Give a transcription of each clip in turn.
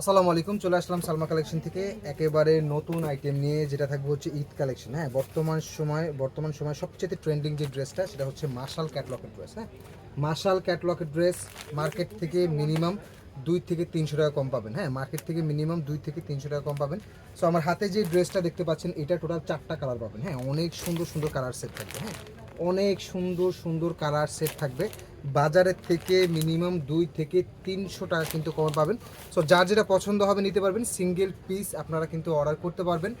আসসালামু আলাইকুম, চলে আসলাম সালমা কালেকশন থেকে। একেবারে নতুন আইটেম নিয়ে, যেটা থাকবে হচ্ছে ঈদ কালেকশন হ্যাঁ? বর্তমান সময় বর্তমান সময় সবচেয়ে ট্রেন্ডিং যে ড্রেসটা, সেটা হচ্ছে মার্শাল ক্যাটলকের ড্রেস হ্যাঁ? মার্শাল ক্যাটলকের ড্রেস মার্কেট থেকে মিনিমাম দুই থেকে তিনশো টাকা কম পাবেন হ্যাঁ? মার্কেট থেকে মিনিমাম দুই থেকে তিনশো টাকা কম পাবেন। সো আমার হাতে যে ড্রেসটা দেখতে পাচ্ছেন, এটা টোটাল চারটা কালার পাবেন হ্যাঁ? অনেক সুন্দর সুন্দর কালার সেট থাকবে হ্যাঁ? অনেক সুন্দর সুন্দর কালার সেট থাকবে। বাজারের থেকে মিনিমাম দুই থেকে তিনশো টাকা কিন্তু কমে পাবেন। সো যার যেটা পছন্দ হবে নিতে পারবেন সিঙ্গেল পিস আপনারা কিন্তু অর্ডার করতে পারবেন।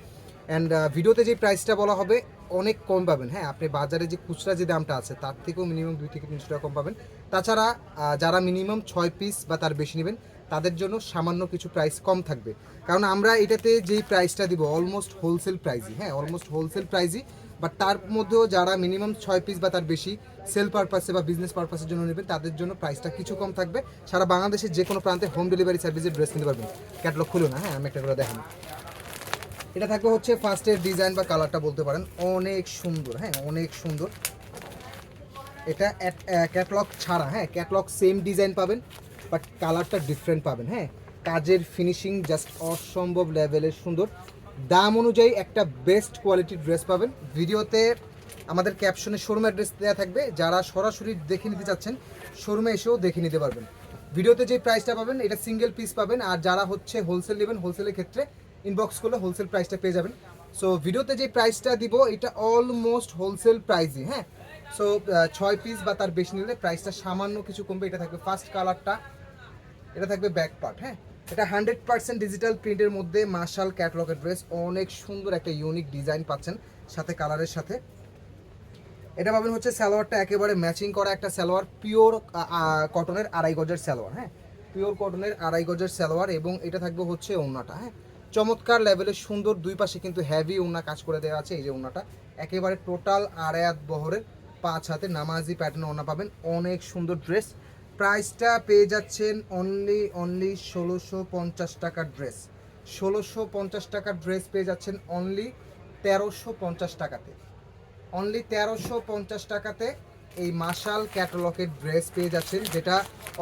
অ্যান্ড ভিডিওতে যে প্রাইসটা বলা হবে, অনেক কম পাবেন। হ্যাঁ আপনি বাজারে যে খুচরা যে দামটা আছে, তার থেকেও মিনিমাম দুই থেকে তিনশো টাকা কম পাবেন। তাছাড়া যারা মিনিমাম ছয় পিস বা তার বেশি নেবেন, তাদের জন্য সামান্য কিছু প্রাইস কম থাকবে। কারণ আমরা এটাতে যেই প্রাইসটা দিব অলমোস্ট হোলসেল প্রাইসই হ্যাঁ অলমোস্ট হোলসেল প্রাইসই বাট তার মধ্যেও যারা মিনিমাম ছয় পিস বা তার বেশি সেল পারপাসে বা বিজনেস পারপাসের জন্য নেবেন, তাদের জন্য প্রাইসটা কিছু কম থাকবে। সারা বাংলাদেশের যে কোনো প্রান্তে হোম ডেলিভারি সার্ভিসের ড্রেস নিতে পারবেন। ক্যাটলগ খুলো না হ্যাঁ আমি একটা করে দেখানো এটা থাকবে হচ্ছে ফার্স্টের ডিজাইন বা কালারটা বলতে পারেন। অনেক সুন্দর হ্যাঁ অনেক সুন্দর। এটা ক্যাটলগ ছাড়া হ্যাঁ ক্যাটলগ সেম ডিজাইন পাবেন বাট কালারটা ডিফারেন্ট পাবেন হ্যাঁ। কাজের ফিনিশিং জাস্ট অসম্ভব লেভেলের সুন্দর। দাম অনুযায়ী একটা বেস্ট কোয়ালিটির ড্রেস পাবেন। ভিডিওতে আমাদের ক্যাপশনে শোরুম অ্যাড্রেস দেওয়া থাকবে। যারা সরাসরি দেখে নিতে চাচ্ছেন শোরুমে এসেও দেখে নিতে পারবেন। ভিডিওতে যে প্রাইসটা পাবেন, এটা সিঙ্গেল পিস পাবেন। আর যারা হচ্ছে হোলসেল নেবেন হোলসেলের ক্ষেত্রে ইনবক্স করলে হোলসেল প্রাইসটা পেয়ে যাবেন। সো ভিডিওতে যে প্রাইসটা দিব, এটা অলমোস্ট হোলসেল প্রাইসই হ্যাঁ? সো ছয় পিস বা তার বেশি নিলে প্রাইসটা সামান্য কিছু কমবে। এটা থাকবে ফার্স্ট কালারটা এটা থাকবে ব্যাক পার্ট হ্যাঁ? এটা হান্ড্রেড পার্সেন্ট ডিজিটাল প্রিন্টের মধ্যে মার্শাল ক্যাটলগের ড্রেস অনেক সুন্দর একটা ইউনিক ডিজাইন পাচ্ছেন, সাথে কালারের সাথে। এটা পাবেন হচ্ছে সালোয়ারটা একেবারে ম্যাচিং করা একটা সালোয়ার পিওর কটনের আড়াই গজের সালোয়ার হ্যাঁ? পিওর কটনের আড়াই গজের সালোয়ার এবং এটা থাকবে হচ্ছে ওড়নাটা হ্যাঁ? চমৎকার লেভেলের সুন্দর দুই পাশে কিন্তু হ্যাভি ওড়না কাজ করে দেওয়া আছে, এই যে ওড়নাটা। একেবারে টোটাল আড়ায়াত বহরের পাঁচ হাতে নামাজি প্যাটার্ন ওড়না পাবেন। অনেক সুন্দর ড্রেস প্রাইসটা পেয়ে যাচ্ছেন অনলি অনলি ষোলোশো পঞ্চাশ টাকার ড্রেস ষোলোশো পঞ্চাশ টাকার ড্রেস পেয়ে যাচ্ছেন অনলি তেরোশো পঞ্চাশ টাকাতে। অনলি তেরোশো পঞ্চাশ টাকাতে এই মার্শাল ক্যাটালগের ড্রেস পেয়ে যাচ্ছেন, যেটা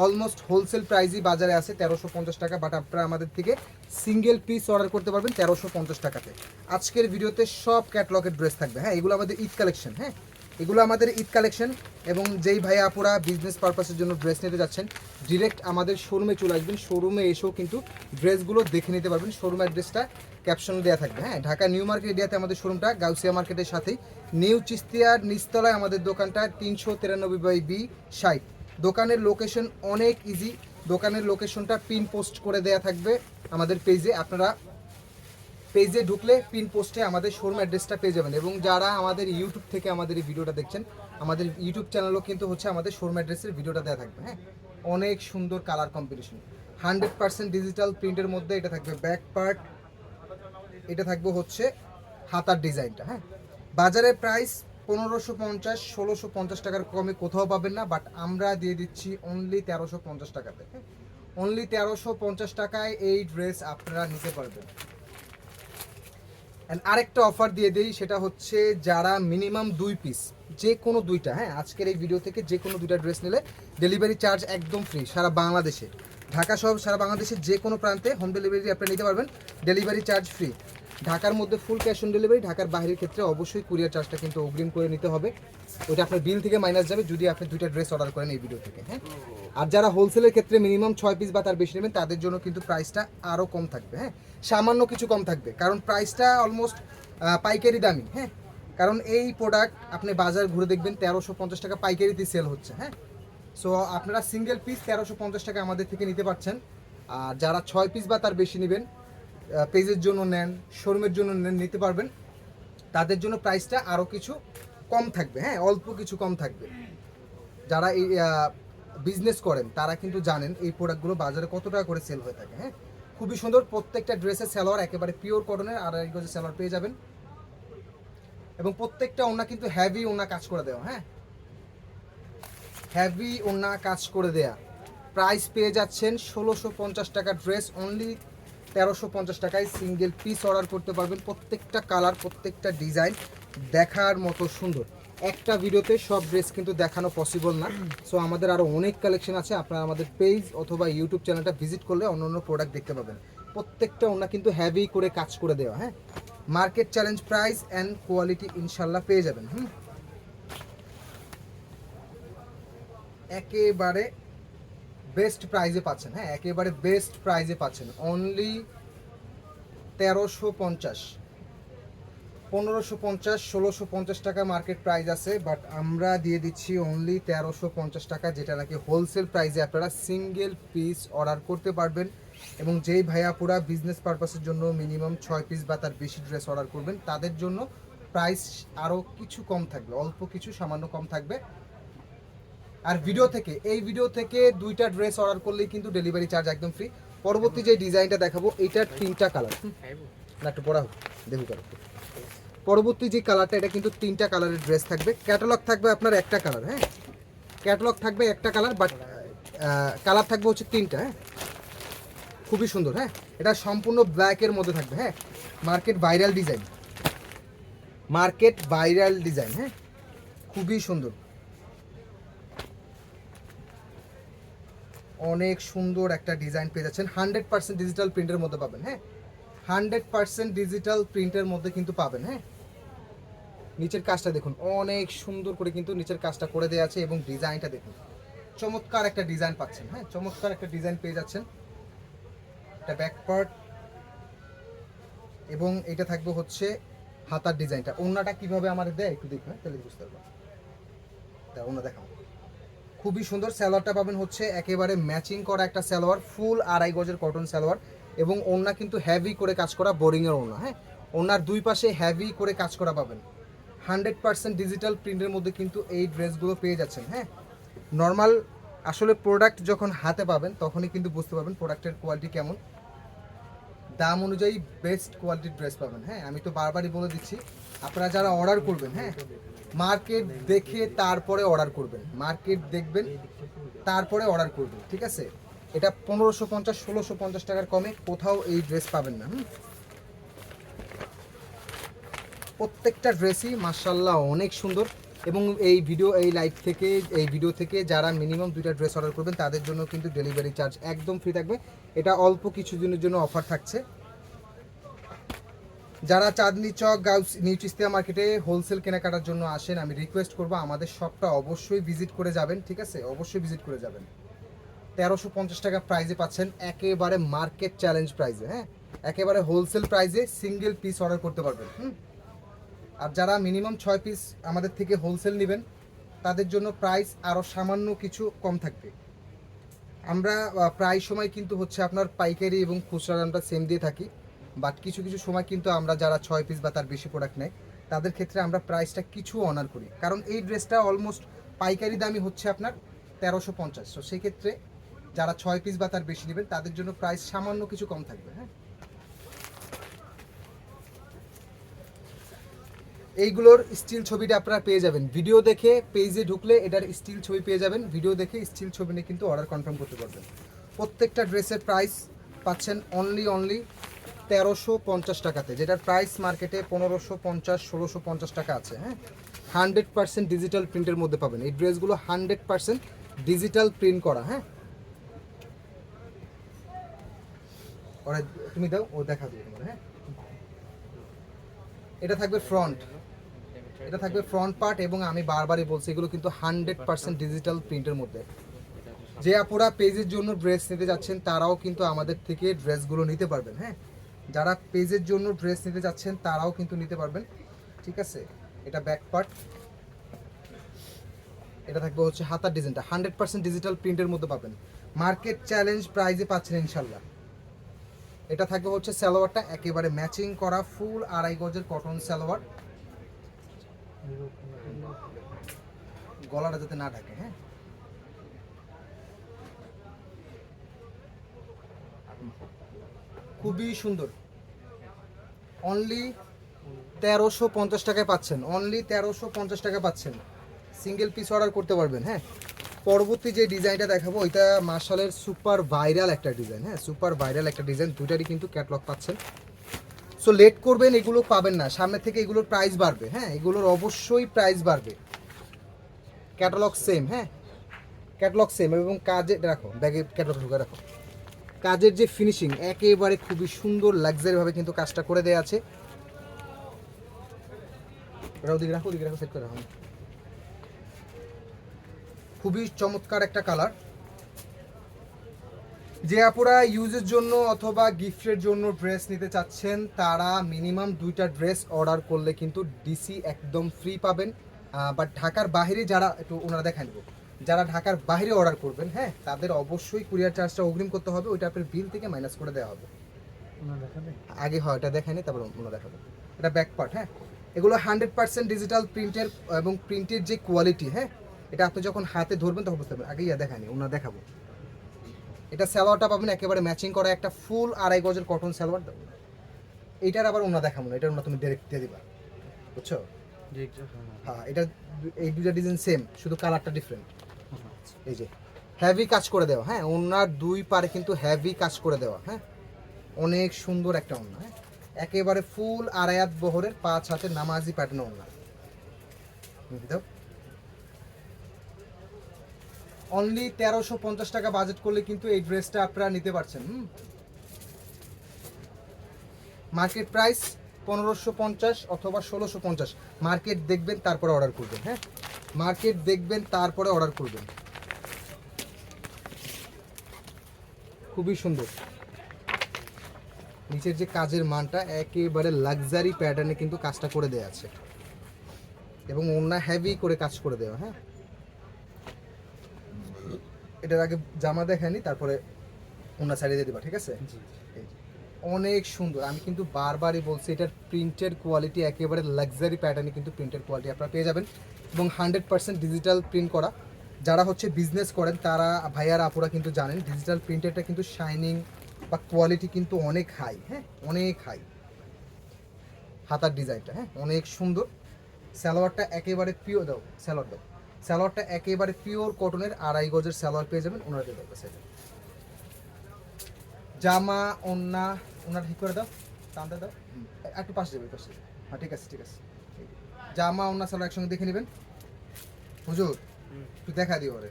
অলমোস্ট হোলসেল প্রাইসই বাজারে আছে তেরোশো পঞ্চাশ টাকা বাট আপনারা আমাদের থেকে সিঙ্গেল পিস অর্ডার করতে পারবেন তেরোশো পঞ্চাশ টাকাতে। আজকের ভিডিওতে সব ক্যাটালগের ড্রেস থাকবে। হ্যাঁ এগুলো আমাদের ঈদ কালেকশন হ্যাঁ? এগুলো আমাদের ঈদ কালেকশন এবং যেই ভাইয়া আপুরা বিজনেস পারপাসের জন্য ড্রেস নিতে যাচ্ছেন ডিরেক্ট আমাদের শোরুমে চলে আসবেন। শোরুমে এসেও কিন্তু ড্রেসগুলো দেখে নিতে পারবেন। শোরুম অ্যাড্রেসটা ক্যাপশন দেওয়া থাকবে। হ্যাঁ ঢাকা নিউ মার্কেট এরিয়াতে আমাদের শোরুমটা গাউসিয়া মার্কেটের সাথেই। নিউ চিস্তিয়ার নিচতলায় আমাদের দোকানটা তিনশো তিরানব্বই বাই বি সাইট দোকানের লোকেশন অনেক ইজি দোকানের লোকেশনটা পিন পোস্ট করে দেওয়া থাকবে আমাদের পেজে আপনারা পেজে ঢুকলে পিন পোস্টে আমাদের শোরুম অ্যাড্রেসটা পেয়ে যাবেন। এবং যারা আমাদের ইউটিউব থেকে আমাদের এই ভিডিওটা দেখছেন, আমাদের ইউটিউব চ্যানেলও কিন্তু হচ্ছে আমাদের শোরুম অ্যাড্রেসের ভিডিওটা দেওয়া থাকবে হ্যাঁ? অনেক সুন্দর colour combination hundred percent digital প্রিন্টের মধ্যে এটা থাকবে ব্যাক পার্ট এটা থাকবে হচ্ছে হাতার ডিজাইনটা হ্যাঁ? বাজারে প্রাইস পনেরোশো পঞ্চাশ, ষোলোশো পঞ্চাশ টাকার কমে কোথাও পাবেন না বাট আমরা দিয়ে দিচ্ছি অনলি তেরোশো পঞ্চাশ টাকাতে অনলি তেরোশো পঞ্চাশ টাকায় এই ড্রেস আপনারা নিতে পারবেন। অ্যান্ড আরেকটা অফার দিয়ে দিই, সেটা হচ্ছে যারা মিনিমাম দুই পিস যে কোনো দুইটা হ্যাঁ আজকের এই ভিডিও থেকে যে কোনো দুইটা ড্রেস নিলে ডেলিভারি চার্জ একদম ফ্রি সারা বাংলাদেশে। ঢাকা সহ সারা বাংলাদেশের যে কোনো প্রান্তে হোম ডেলিভারি আপনি নিতে পারবেন ডেলিভারি চার্জ ফ্রি ঢাকার মধ্যে ফুল ক্যাশ অন ডেলিভারি ঢাকার বাইরের ক্ষেত্রে অবশ্যই কুরিয়ার চার্জটা কিন্তু অগ্রিম করে নিতে হবে। ওটা আপনার বিল থেকে মাইনাস যাবে যদি আপনি দুইটা ড্রেস অর্ডার করেন এই ভিডিও থেকে হ্যাঁ? আর যারা হোলসেলের ক্ষেত্রে মিনিমাম ছয় পিস বা তার বেশি নেবেন, তাদের জন্য কিন্তু প্রাইসটা আরও কম থাকবে হ্যাঁ? সামান্য কিছু কম থাকবে, কারণ প্রাইসটা অলমোস্ট পাইকারি দামি হ্যাঁ? কারণ এই প্রোডাক্ট আপনি বাজার ঘুরে দেখবেন, তেরোশো পঞ্চাশ টাকা পাইকারিতে সেল হচ্ছে হ্যাঁ? সো আপনারা সিঙ্গেল পিস তেরোশো পঞ্চাশ টাকা আমাদের থেকে নিতে পারছেন। আর যারা ছয় পিস বা তার বেশি নেবেন পেজের জন্য নেন শোরুমের জন্য নেন, নিতে পারবেন। তাদের জন্য প্রাইসটা আরও কিছু কম থাকবে হ্যাঁ? অল্প কিছু কম থাকবে। যারা এই বিজনেস করেন, তারা কিন্তু জানেন এই প্রোডাক্টগুলো বাজারে কত টাকা করে সেল হয়ে থাকে হ্যাঁ? খুবই সুন্দর, প্রত্যেকটা ড্রেসের সালোয়ার একেবারে পিওর কটনের আড়াই গজের সালোয়ার পেয়ে যাবেন। এবং প্রত্যেকটা ওনা কিন্তু হ্যাভি ওনা কাজ করে দেওয়া হ্যাঁ? হ্যাভি ওনা কাজ করে দেয়া। প্রাইস পেয়ে যাচ্ছেন ষোলোশো পঞ্চাশ টাকা ড্রেস অনলি তেরোশো পঞ্চাশ টাকায় সিঙ্গেল পিস অর্ডার করতে পারবেন। প্রত্যেকটা কালার প্রত্যেকটা ডিজাইন দেখার মতো সুন্দর। একটা ভিডিওতে সব ড্রেস কিন্তু দেখানো পসিবল না। সো আমাদের আরও অনেক কালেকশন আছে। আপনারা আমাদের পেজ অথবা ইউটিউব চ্যানেলটা ভিজিট করলে অন্য অন্য প্রোডাক্ট দেখতে পাবেন। প্রত্যেকটা ওনা কিন্তু হ্যাভি করে কাজ করে দেওয়া হ্যাঁ? Market challenge price and quality ইনশাল্লাহ পেয়ে যাবেন, হুম? একেবারে বেস্ট প্রাইজে পাচ্ছেন হ্যাঁ? একেবারে বেস্ট প্রাইজে পাচ্ছেন। অনলি তেরোশো পঞ্চাশ। পনেরোশো পঞ্চাশ ষোলোশো পঞ্চাশ টাকা মার্কেট প্রাইস আছে বাট আমরা দিয়ে দিচ্ছি অনলি তেরোশো পঞ্চাশ টাকা যেটা নাকি হোলসেল প্রাইসে আপনারা সিঙ্গেল পিস অর্ডার করতে পারবেন। এবং যেই ভাইয়া পুরা বিজনেস পারপাসের জন্য মিনিমাম ছয় পিস বা তার বেশি ড্রেস অর্ডার করবেন তাদের জন্য প্রাইস আরও কিছু কম থাকবে অল্প কিছু সামান্য কম থাকবে। আর ভিডিও থেকে এই ভিডিও থেকে দুইটা ড্রেস অর্ডার করলেই কিন্তু ডেলিভারি চার্জ একদম ফ্রি পরবর্তী যে ডিজাইনটা দেখাবো এইটার তিনটা কালার না একটু পড়া হোক দেখুন কালার পরবর্তী যে কালারটা, এটা কিন্তু তিনটা কালারের ড্রেস থাকবে। ক্যাটালগ থাকবে আপনার একটা কালার হ্যাঁ? ক্যাটালগ থাকবে একটা কালার বাট কালার থাকবে হচ্ছে তিনটা হ্যাঁ? খুবই সুন্দর হ্যাঁ? এটা সম্পূর্ণ ব্ল্যাকের মধ্যে থাকবে হ্যাঁ? Market viral design market viral design হ্যাঁ? খুবই সুন্দর। অনেক সুন্দর একটা ডিজাইন পেয়ে যাচ্ছেন। হান্ড্রেড পার্সেন্ট ডিজিটাল প্রিন্টের মধ্যে পাবেন হ্যাঁ? হান্ড্রেড পার্সেন্ট ডিজিটাল প্রিন্টের মধ্যে কিন্তু পাবেন হ্যাঁ? নিচের কাজটা দেখুন, অনেক সুন্দর করে কিন্তু নিচের কাজটা করে দেওয়া আছে এবং ডিজাইনটা দেখুন। চমৎকার একটা ডিজাইন পাচ্ছেন হ্যাঁ চমৎকার একটা ডিজাইন পেয়ে যাচ্ছেন। এটা ব্যাক পার্ট এবং এটা থাকবে হচ্ছে হাতার ডিজাইনটা। ওন্নাটা কীভাবে আমার দেয় একটু দেখবেন তাহলে বুঝতে পারব তা ওনা দেখাবো খুবই সুন্দর সালোয়ারটা পাবেন হচ্ছে একেবারে ম্যাচিং করা একটা সালোয়ার ফুল আড়াই গজের কটন সালোয়ার এবং ওড়না কিন্তু হ্যাভি করে কাজ করা বোরিংয়ের ওড়না হ্যাঁ। ওনার দুই পাশে হ্যাভি করে কাজ করা পাবেন। হান্ড্রেড পার্সেন্ট ডিজিটাল প্রিন্টের মধ্যে কিন্তু এই ড্রেসগুলো পেয়ে যাচ্ছেন হ্যাঁ? নর্মাল আসলে প্রোডাক্ট যখন হাতে পাবেন, তখনই কিন্তু বুঝতে পারবেন প্রোডাক্টের কোয়ালিটি কেমন। দাম অনুযায়ী বেস্ট কোয়ালিটির ড্রেস পাবেন হ্যাঁ? আমি তো বারবারই বলে দিচ্ছি, আপনারা যারা অর্ডার করবেন হ্যাঁ? মার্কেট দেখে তারপরে অর্ডার করবেন। মার্কেট দেখবেন, তারপরে অর্ডার করবেন, ঠিক আছে? এটা পনেরোশো পঞ্চাশ, ষোলোশো পঞ্চাশ টাকার কমে কোথাও এই ড্রেস পাবেন না, হুম? প্রত্যেকটা ড্রেসই মার্শাল্লাহ অনেক সুন্দর এবং এই ভিডিও এই লাইভ থেকে, এই ভিডিও থেকে যারা মিনিমাম দুইটা ড্রেস অর্ডার করবেন, তাদের জন্য কিন্তু ডেলিভারি চার্জ একদম ফ্রি থাকবে। এটা অল্প কিছু দিনের জন্য অফার থাকছে। যারা চাঁদনি চক, গাউস নিউ চিস্তিয়া মার্কেটে হোলসেল কেনাকাটার জন্য আসেন, আমি রিকোয়েস্ট করব আমাদের শপটা অবশ্যই ভিজিট করে যাবেন, ঠিক আছে? অবশ্যই ভিজিট করে যাবেন। তেরোশো পঞ্চাশ টাকা প্রাইজে পাচ্ছেন একেবারে মার্কেট চ্যালেঞ্জ প্রাইজে হ্যাঁ? একেবারে হোলসেল প্রাইজে সিঙ্গেল পিস অর্ডার করতে পারবেন, হুম? আর যারা মিনিমাম ছয় পিস আমাদের থেকে হোলসেল নেবেন, তাদের জন্য প্রাইস আরও সামান্য কিছু কম থাকবে। আমরা প্রায় সময় কিন্তু হচ্ছে আপনার পাইকারি এবং খুচরা দামটা সেম দিয়ে থাকি বাট কিছু কিছু সময় কিন্তু আমরা যারা ছয় পিস বা তার বেশি প্রোডাক্ট নেয়, তাদের ক্ষেত্রে আমরা প্রাইসটা কিছু অনার করি। কারণ এই ড্রেসটা অলমোস্ট পাইকারি দামই হচ্ছে আপনার তেরোশো পঞ্চাশ। তো সেক্ষেত্রে যারা ছয় পিস বা তার বেশি নেবেন, তাদের জন্য প্রাইস সামান্য কিছু কম থাকবে হ্যাঁ? এইগুলোর স্টিল ছবিটা আপনারা পেয়ে যাবেন। ভিডিও দেখে পেজে ঢুকলে এটার স্টিল ছবি পেয়ে যাবেন। ভিডিও দেখে স্টিল ছবি নিয়ে কিন্তু অর্ডার কনফার্ম করতে পারবেন। প্রত্যেকটা ড্রেসের প্রাইস পাচ্ছেন অনলি অনলি তেরোশো পঞ্চাশ টাকাতে, যেটার প্রাইস মার্কেটে পনেরোশো পঞ্চাশ, ষোলোশো পঞ্চাশ টাকা আছে হ্যাঁ? হান্ড্রেড পার্সেন্ট ডিজিটাল প্রিন্টের মধ্যে পাবেন। এই ড্রেসগুলো হান্ড্রেড পার্সেন্ট ডিজিটাল প্রিন্ট করা হ্যাঁ? তুমি দাও, ও দেখা হ্যাঁ? এটা থাকবে ফ্রন্ট এটা থাকবে ফ্রন্ট পার্ট এবং আমি বারবারই বলছি, এগুলো কিন্তু হান্ড্রেড পার্সেন্ট ডিজিটাল প্রিন্টের মধ্যে। যে আপুরা পেজের জন্য ড্রেস নিতে যাচ্ছেন, তারাও কিন্তু আমাদের থেকে ড্রেসগুলো নিতে পারবেন হ্যাঁ? যারা পেজের জন্য ড্রেস নিতে যাচ্ছেন, তারাও কিন্তু নিতে পারবেন, ঠিক আছে? এটা ব্যাক পার্ট এটা থাকবে হচ্ছে হাতার ডিজাইনটা হান্ড্রেড পার্সেন্ট ডিজিটাল প্রিন্টের মধ্যে পাবেন। মার্কেট চ্যালেঞ্জ প্রাইজে পাচ্ছেন ইনশাল্লাহ এটা থাকবে হচ্ছে সালোয়ারটা, একেবারে ম্যাচিং করা ফুল আড়াই গজের কটন সালোয়ার। গলাটা যাতে না ঢাকে হ্যাঁ? খুবই সুন্দর। অনলি তেরোশো পঞ্চাশ টাকায় পাচ্ছেন। অনলি তেরোশো পঞ্চাশ টাকা পাচ্ছেন। সিঙ্গেল পিস অর্ডার করতে পারবেন হ্যাঁ? পরবর্তী যে ডিজাইনটা দেখাবো, ওইটা মার্শালের সুপার ভাইরাল একটা ডিজাইন হ্যাঁ? সুপার ভাইরাল একটা ডিজাইন। দুটারই কিন্তু ক্যাটলগ পাচ্ছেন। সো লেট করবেন, এগুলো পাবেন না। সামনে থেকে এগুলোর প্রাইস বাড়বে হ্যাঁ? এগুলোর অবশ্যই প্রাইস বাড়বে। ক্যাটালগ সেম হ্যাঁ? ক্যাটালগ সেম এবং কাজে রাখো ব্যাগে ক্যাটালগ ঢুকে রাখো। কাজের যে ফিনিশিং একেবারে খুবই সুন্দর লাক্সারিভাবে কিন্তু কাজটা করে দেওয়া আছে। ওদিকে রাখো ওদিকে রাখো সেট করে রাখো। খুবই চমৎকার একটা কালার যে আপুরা ইউজের জন্য অথবা গিফটের জন্য ড্রেস নিতে চাচ্ছেন তারা মিনিমাম দুইটা ড্রেস অর্ডার করলে কিন্তু ডিসি একদম ফ্রি পাবেন। বাট ঢাকার বাইরে যারা একটু ওনারা দেখা নেব। যারা ঢাকার বাইরে অর্ডার করবেন হ্যাঁ তাদের অবশ্যই কুরিয়ার চার্জটা অগ্রিম করতে হবে ওইটা আপনার বিল থেকে মাইনাস করে দেওয়া হবে। আগে হয় এটা দেখায়নি তারপর ওনারা দেখাবো। এটা ব্যাক পার্ট হ্যাঁ। এগুলো হান্ড্রেড পার্সেন্ট ডিজিটাল প্রিন্টের এবং প্রিন্টের যে কোয়ালিটি হ্যাঁ এটা আপনি যখন হাতে ধরবেন তখন বুঝতে পারবেন। আগে ইয়া দেখায়নি ওনারা দেখাবো। এটা সালোয়ারটা পাবেন একেবারে ম্যাচিং করা একটা ফুল আড়াই গজের কটন সালোয়ার দেবো। এইটার আবার ওনা দেখাবো না এটার ওনা তুমি ডাইরেক্ট দিয়ে দিবা। বুঝছ? হ্যাঁ এটা এই দুটা ডিজাইন সেম শুধু কালারটা ডিফারেন্ট এই যে হেভি কাজ করে দেওয়া হ্যাঁ ওনার দুই পারে কিন্তু হেভি কাজ করে দেওয়া হ্যাঁ। অনেক সুন্দর একটা ওনা হ্যাঁ। একেবারে ফুল আড়ায়াত বহরের পাঁচ হাতের নামাজি প্যাটার্ন ওনা দাও অনলি তেরোশো পঞ্চাশ টাকা বাজেট করলে কিন্তু এই ড্রেসটা আপনারা নিতে পারছেন মার্কেট প্রাইস পনেরোশো পঞ্চাশ অথবা ষোলোশো পঞ্চাশ। মার্কেট দেখবেন, তারপরে অর্ডার করবেন হ্যাঁ? মার্কেট দেখবেন, তারপরে অর্ডার করবেন। খুবই সুন্দর। নিচের যে কাজের মানটা, একেবারে লাক্সারি প্যাটার্নে কিন্তু কাজটা করে দেওয়া আছে। এবং অন্য হ্যাভি করে কাজ করে দেওয়া হ্যাঁ? এটার আগে জামা দেখানি তারপরে ওনা ছাড়িয়ে দিয়ে দিবা ঠিক আছে? অনেক সুন্দর। আমি কিন্তু বারবারই বলছি এটার প্রিন্টের কোয়ালিটি একেবারে লাক্সারি প্যাটার্নে কিন্তু প্রিন্টের কোয়ালিটি আপনারা পেয়ে যাবেন এবং হান্ড্রেড পার্সেন্ট ডিজিটাল প্রিন্ট করা। যারা হচ্ছে বিজনেস করেন তারা ভাইয়ার আপুরা কিন্তু জানেন ডিজিটাল প্রিন্টেরটা কিন্তু শাইনিং বা কোয়ালিটি কিন্তু অনেক হাই হ্যাঁ? অনেক হাই হাতার ডিজাইনটা হ্যাঁ? অনেক সুন্দর। সালোয়ারটা একেবারে পিওর দাও সালোয়ার দাও। সালোয়ারটা একেবারে পিওর কটনের আড়াই গজের সালোয়ার পেয়ে যাবেন ওনাদের সাইডে জামা ওন্না ওনার ঠিক করে দাও টানতে দাও। একটু পাশে যাবে পাশে হ্যাঁ ঠিক আছে ঠিক আছে। জামা ওন্না সালোয়ার একসঙ্গে দেখে নেবেন। হুজুর একটু দেখা দিও ওরে।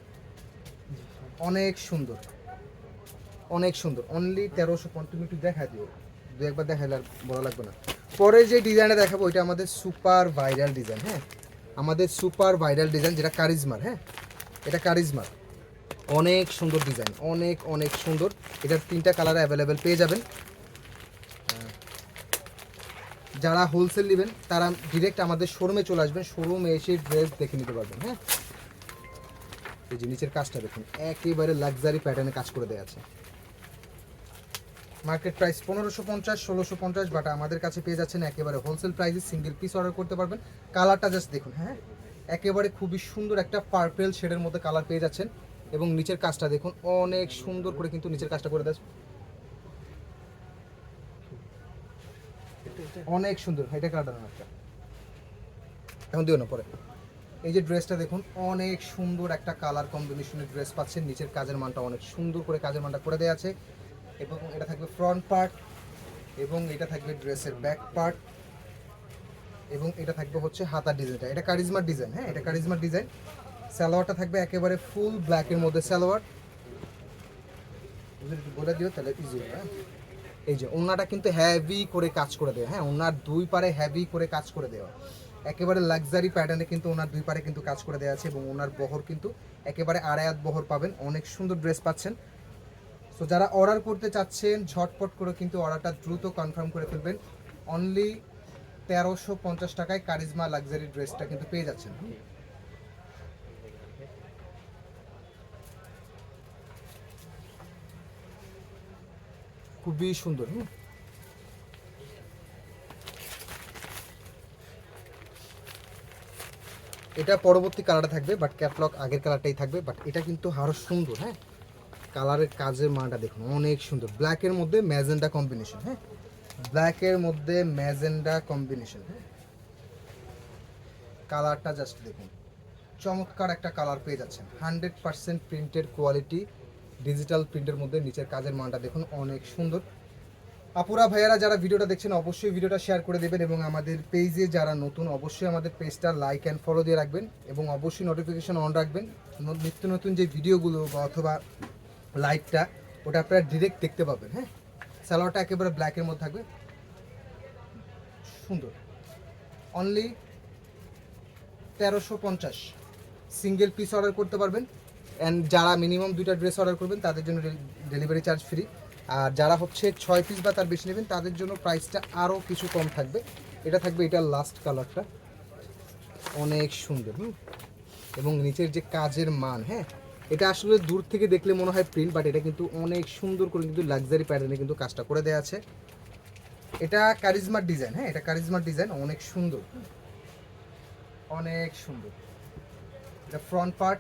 অনেক সুন্দর। অনেক সুন্দর। অনলি তেরোশো তুমি একটু দেখা দিও। দু একবার দেখাইলে আর বলা লাগবে না। পরে যে ডিজাইনটা দেখাবো ওইটা আমাদের সুপার ভাইরাল ডিজাইন হ্যাঁ? আমাদের সুপার ভাইরাল ডিজাইন যেটা কারিজমার হ্যাঁ? এটা কারিজমার। অনেক সুন্দর ডিজাইন, অনেক অনেক সুন্দর। এটার তিনটা কালার অ্যাভেলেবেল পেয়ে যাবেন। যারা হোলসেল নেবেন, তারা ডিরেক্ট আমাদের শোরুমে চলে আসবেন। শোরুমে এসে ড্রেস দেখে নিতে পারবেন হ্যাঁ? এই যে নিচের কাজটা দেখুন, একেবারে লাক্সারি প্যাটার্নে কাজ করে দেওয়া আছে। মার্কেট প্রাইস পনেরোশো পঞ্চাশ, ষোলোশো পঞ্চাশ বাট আমাদের কাছে পেয়ে যাচ্ছেন একেবারে হোলসেল প্রাইসে সিঙ্গেল পিস অর্ডার করতে পারবেন। কালারটা জাস্ট দেখুন হ্যাঁ? একেবারে খুবই সুন্দর একটা পার্পেল শেডের মধ্যে কালার পেয়ে যাচ্ছেন। এবং নিচের কাজটা দেখুন, অনেক সুন্দর করে কিন্তু নিচের কাজটা করে দেয়। অনেক সুন্দর, এটা কালারটা একটা। এখন দিও না পরে। এই যে ড্রেসটা দেখুন, অনেক সুন্দর একটা কালার কম্বিনেশনের ড্রেস পাচ্ছেন। নিচের কাজের মানটা অনেক সুন্দর করে কাজের মানটা করে দেওয়া আছে। এবং এটা থাকবে ফ্রন্ট পার্ট এবং এটা থাকবে ড্রেসের ব্যাক পার্ট এবং এটা থাকবে হচ্ছে হাতার ডিজাইনটা এটা কারিজমার ডিজাইন হ্যাঁ? এটা কারিজমার ডিজাইন সালোয়ারটা থাকবে একেবারে ফুল ব্ল্যাকের মধ্যে সালোয়ার। বলে দিও, তাহলে ইজি হবে হ্যাঁ? এই যে ওনাটা কিন্তু হেভি করে কাজ করে দেওয়া হ্যাঁ? ওনার দুই পারে হেভি করে কাজ করে দেওয়া। একেবারে লাক্সারি প্যাটার্নে কিন্তু ওনার দুই পারে কিন্তু কাজ করে দেওয়া আছে, এবং ওনার বহর কিন্তু একেবারে আড়ায়াত বহর পাবেন। অনেক সুন্দর ড্রেস পাচ্ছেন। সো যারা অর্ডার করতে চাচ্ছেন, ঝটপট করে কিন্তু অর্ডারটা দ্রুত কনফার্ম করে ফেলবেন। অনলি তেরোশো পঞ্চাশ টাকায় কারিজমা লাক্সারি ড্রেসটা কিন্তু পেয়ে যাচ্ছেন। খুবই সুন্দর এটা পরবর্তী কালারটা থাকবে বাট ক্যাটলগ আগের কালারটাই থাকবে বাট এটা কিন্তু আরও সুন্দর হ্যাঁ? কালারের কাজের মানটা দেখুন, অনেক সুন্দর। ব্ল্যাকের মধ্যে ম্যাজেন্ডা কম্বিনেশন হ্যাঁ? ব্ল্যাকের মধ্যে ম্যাজেন্ডা কম্বিনেশন হ্যাঁ? কালারটা জাস্ট দেখুন। চমৎকার একটা কালার পেয়ে যাচ্ছেন। হান্ড্রেড পার্সেন্ট প্রিন্টের কোয়ালিটি ডিজিটাল প্রিন্টের মধ্যে নিচের কাজের মানটা দেখুন, অনেক সুন্দর। আপুরা ভাইয়ারা যারা ভিডিওটা দেখছেন, অবশ্যই ভিডিওটা শেয়ার করে দেবেন এবং আমাদের পেজে যারা নতুন, অবশ্যই আমাদের পেজটা লাইক অ্যান্ড ফলো দিয়ে রাখবেন এবং অবশ্যই নোটিফিকেশন অন রাখবেন। নিত্য নতুন যে ভিডিওগুলো বা অথবা লাইভটা ওটা আপনারা ডিরেক্ট দেখতে পাবেন হ্যাঁ? স্যালোয়ারটা একেবারে ব্ল্যাকের মধ্যে থাকবে। সুন্দর। অনলি তেরোশো পঞ্চাশ। সিঙ্গেল পিস অর্ডার করতে পারবেন। অ্যান্ড যারা মিনিমাম দুইটা ড্রেস অর্ডার করবেন, তাদের জন্য ডেলিভারি চার্জ ফ্রি আর যারা হচ্ছে ছয় পিস বা তার বেশি নেবেন, তাদের জন্য প্রাইসটা আরও কিছু কম থাকবে। এটা থাকবে এটার লাস্ট কালারটা অনেক সুন্দর, হুম? এবং নিচের যে কাজের মান হ্যাঁ? এটা আসলে দূর থেকে দেখলে মনে হয় প্রিন্ট বাট এটা কিন্তু অনেক সুন্দর করে কিন্তু লাক্সারি প্যাটার্নে কিন্তু কাজটা করে দেওয়া আছে। এটা কারিজমার ডিজাইন হ্যাঁ? এটা কারিজমার ডিজাইন অনেক সুন্দর। অনেক সুন্দর। এটা ফ্রন্ট পার্ট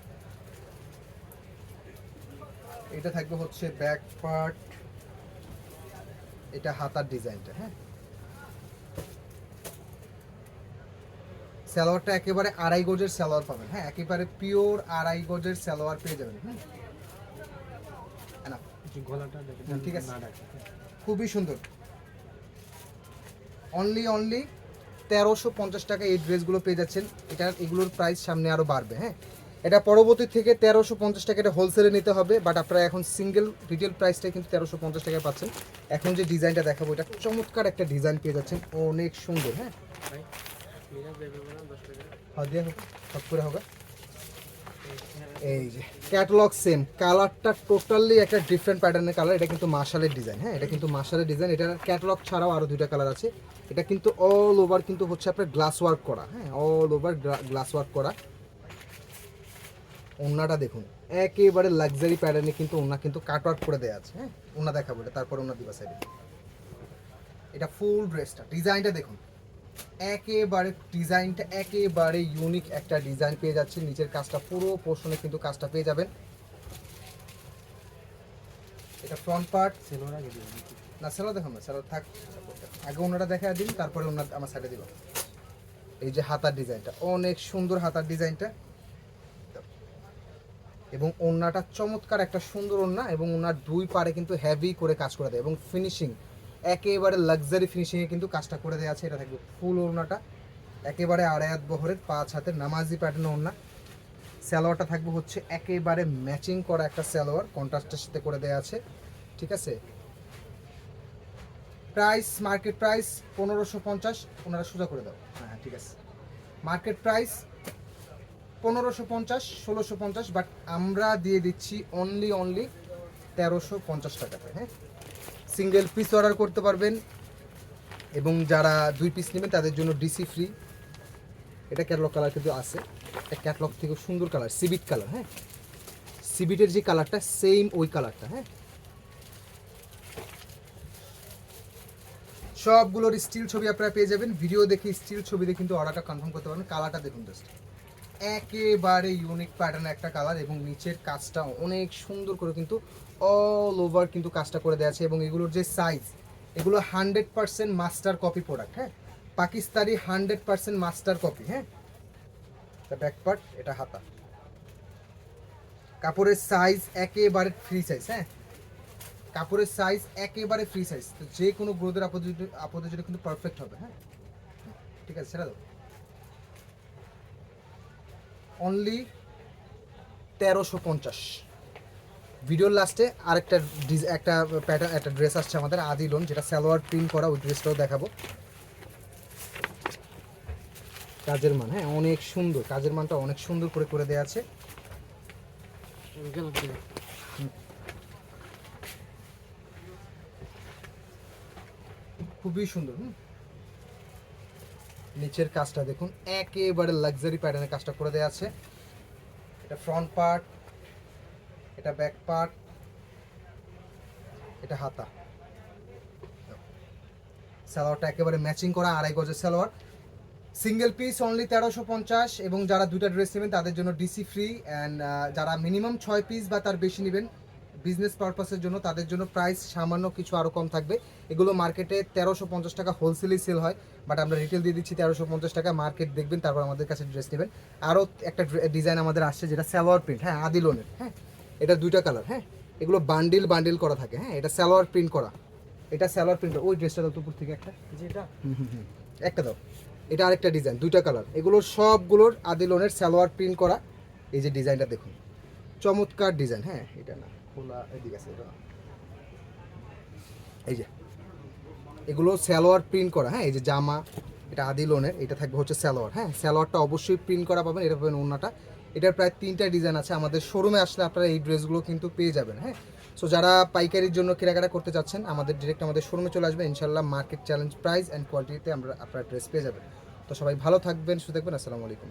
এটা থাকবে হচ্ছে ব্যাক পার্ট এটা হাতার ডিজাইনটা হ্যাঁ? সালোয়ারটা একেবারে আড়াই গজের সালোয়ার পাবেন। হ্যাঁ একেবারে পিওর আড়াই গজের সালোয়ার পেয়ে যাবেন হুম, ঠিক আছে। খুবই সুন্দর। অনলি অনলি তেরোশো পঞ্চাশ টাকা এই ড্রেসগুলো পেয়ে যাচ্ছেন। এটা এগুলোর প্রাইস সামনে আরও বাড়বে হ্যাঁ। এটা পরবর্তী থেকে তেরোশো পঞ্চাশ টাকা এটা হোলসেলে নিতে হবে বাট আপনারা এখন সিঙ্গেল রিটেল প্রাইসটা কিন্তু তেরোশো পঞ্চাশ টাকায় পাচ্ছেন। এখন যে ডিজাইনটা দেখাবো এটা চমৎকার একটা ডিজাইন পেয়ে যাচ্ছেন। অনেক সুন্দর হ্যাঁ। হোক, সব করে হোক এই যে ক্যাটালগ সেম কালারটা টোটালি একটা ডিফারেন্ট প্যাটার্নের কালার এটা কিন্তু মার্শালের ডিজাইন হ্যাঁ এটা কিন্তু মার্শালের ডিজাইন এটার ক্যাটালগ ছাড়াও আরও দুইটা কালার আছে। এটা কিন্তু অল ওভার কিন্তু হচ্ছে আপনার গ্লাস ওয়ার্ক করা হ্যাঁ অল ওভার গ্লাস ওয়ার্ক করা। ওনাটা দেখুন, একেবারে লাক্সারি প্যাটার্নে কিন্তু ওনা কিন্তু কাট ওয়ার্ক করে দেওয়া আছে হ্যাঁ ওনা দেখাবো, এটা তারপর ওনা দিবা সাইডে এটা ফুল ড্রেসটা ডিজাইনটা দেখুন। একেবারে ডিজাইনটা একেবারে ইউনিক একটা ডিজাইন পেয়ে যাচ্ছে নিচের কাজটা পুরো পোর্শনে কিন্তু কাজটা পেয়ে যাবেন। এটা ফ্রন্ট পার্ট সেলোর আগে দিবেন না সেলো দেখুন না সেলো থাক। আগে ওনারা দেখা দিন তারপরে ওনার আমার সাইডে দিব। এই যে হাতার ডিজাইনটা অনেক সুন্দর হাতার ডিজাইনটা। এবং ওন্নাটা চমৎকার একটা সুন্দর ওন্না এবং ওনার দুই পারে কিন্তু হেভি করে কাজ করে দেয় এবং ফিনিশিং একেবারে লাক্সারি ফিনিশিংয়ে কিন্তু কাজটা করে দেওয়া আছে। এটা থাকবে ফুল ওড়নাটা। একেবারে আড়ায়াত বহরের পাঁচ হাতের নামাজি প্যাটার্ন ওড়না। সালোয়ারটা থাকবে হচ্ছে একেবারে ম্যাচিং করা একটা স্যালোয়ার কন্ট্রাস্টের সাথে করে দেওয়া আছে। ঠিক আছে? প্রাইস মার্কেট প্রাইস পনেরোশো পঞ্চাশ, ওনারা সোজা করে দাও। হ্যাঁ ঠিক আছে। মার্কেট প্রাইস পনেরোশো পঞ্চাশ, ষোলোশো পঞ্চাশ বাট আমরা দিয়ে দিচ্ছি অনলি অনলি তেরোশো পঞ্চাশ টাকাতে হ্যাঁ? সিঙ্গেল পিস অর্ডার করতে পারবেন। এবং যারা দুই পিস নেবেন, তাদের জন্য ডিসি ফ্রি এটা ক্যাটলগ কালার কিন্তু আছে। এটা ক্যাটলগ থেকে সুন্দর কালার সিবিট কালার হ্যাঁ? সিবিটের যে কালারটা সেম ওই কালারটা হ্যাঁ? সবগুলোর স্টিল ছবি আপনারা পেয়ে যাবেন। ভিডিও দেখে স্টিল ছবি ছবিতে কিন্তু অর্ডারটা কনফার্ম করতে পারবেন। কালারটা দেখুন জাস্ট একেবারে ইউনিক প্যাটার্ন একটা কালার এবং নিচের কাজটা অনেক সুন্দর করে কিন্তু অল ওভার কিন্তু কাজটা করে দেওয়া আছে এবং এগুলোর যে সাইজ এগুলো hundred percent master copy product হ্যাঁ? Pakistani hundred percent master copy হ্যাঁ? ব্যাক পার্ট এটা হাতা। কাপড়ের সাইজ একেবারে ফ্রি সাইজ হ্যাঁ? কাপড়ের সাইজ একেবারে ফ্রি সাইজ তো যে কোনো গ্রোথের আপদের আপদের জন্য কিন্তু পারফেক্ট হবে হ্যাঁ? ঠিক আছে সেটা দাও। অনলি তেরোশো পঞ্চাশ। ভিডিওর লাস্টে আরেকটা একটা প্যাটার্ন একটা ড্রেস আসছে আমাদের, আদি লোন যেটা সালোয়ার প্রিন্ট করা, ওই ড্রেসটাও দেখাবো। কাজের মান হ্যাঁ অনেক সুন্দর। কাজের মানটা অনেক সুন্দর করে করে দেওয়া আছে। খুবই সুন্দর, হুম। নিচের কাজটা দেখুন, একেবারে লাক্সারি প্যাটার্নের কাজটা করে দেওয়া আছে। এটা ফ্রন্ট পার্ট এটা ব্যাক পার্ট এটা হাতা। সালোয়ারটা একেবারে ম্যাচিং করা আড়াই গজের সালোয়ার। সিঙ্গেল পিস অনলি তেরোশো পঞ্চাশ এবং যারা দুইটা ড্রেস নেবেন, তাদের জন্য ডিসি ফ্রি অ্যান্ড যারা মিনিমাম ছয় পিস বা তার বেশি নেবেন বিজনেস পারপাসের জন্য তাদের জন্য প্রাইস সামান্য কিছু আরও কম থাকবে। এগুলো মার্কেটে তেরোশো পঞ্চাশ টাকা হোলসেলেই সেল হয় বাট আমরা রিটেল দিয়ে দিচ্ছি তেরোশো পঞ্চাশ টাকা মার্কেট দেখবেন, তারপর আমাদের কাছে ড্রেস নেবেন। আরও একটা ডিজাইন আমাদের আসছে, যেটা সালোয়ার প্রিন্ট হ্যাঁ আদি লোনের হ্যাঁ। এটা দুইটা কালার হ্যাঁ? এগুলো বান্ডিল বান্ডিল করা থাকে হ্যাঁ? এটা সালোয়ার প্রিন্ট করা। এটা স্যালোয়ার প্রিন্ট ওই ড্রেসটা দাও উপর থেকে একটা। যেটা? হুম হুম একটা দাও। এটা আরেকটা ডিজাইন দুইটা কালার এগুলোর সবগুলোর আদিলনের সালোয়ার প্রিন্ট করা। এই যে ডিজাইনটা দেখুন। চমৎকার ডিজাইন হ্যাঁ? এটা না খোলা এদিকে আছে এটা। এই যে। এগুলো সালোয়ার প্রিন্ট করা হ্যাঁ? এই যে জামা এটা আদিলনের এটা থাকবে হচ্ছে সালোয়ার হ্যাঁ? সালোয়ারটা অবশ্যই প্রিন্ট করা পাবেন এটা পাবেন ওনাটা এটার প্রায় তিনটা ডিজাইন আছে। আমাদের শোরুমে আসলে আপনারা এই ড্রেসগুলো কিন্তু পেয়ে যাবেন হ্যাঁ? সো যারা পাইকারির জন্য কেনাকাটা করতে চাচ্ছেন, আমাদের ডিরেক্ট আমাদের শোরুমে চলে আসবেন। ইনশাল্লাহ মার্কেট চ্যালেঞ্জ প্রাইস অ্যান্ড কোয়ালিটিতে আমরা আপনারা ড্রেস পেয়ে যাবেন। তো সবাই ভালো থাকবেন, সুস্থ দেখবেন আসসালামু আলাইকুম।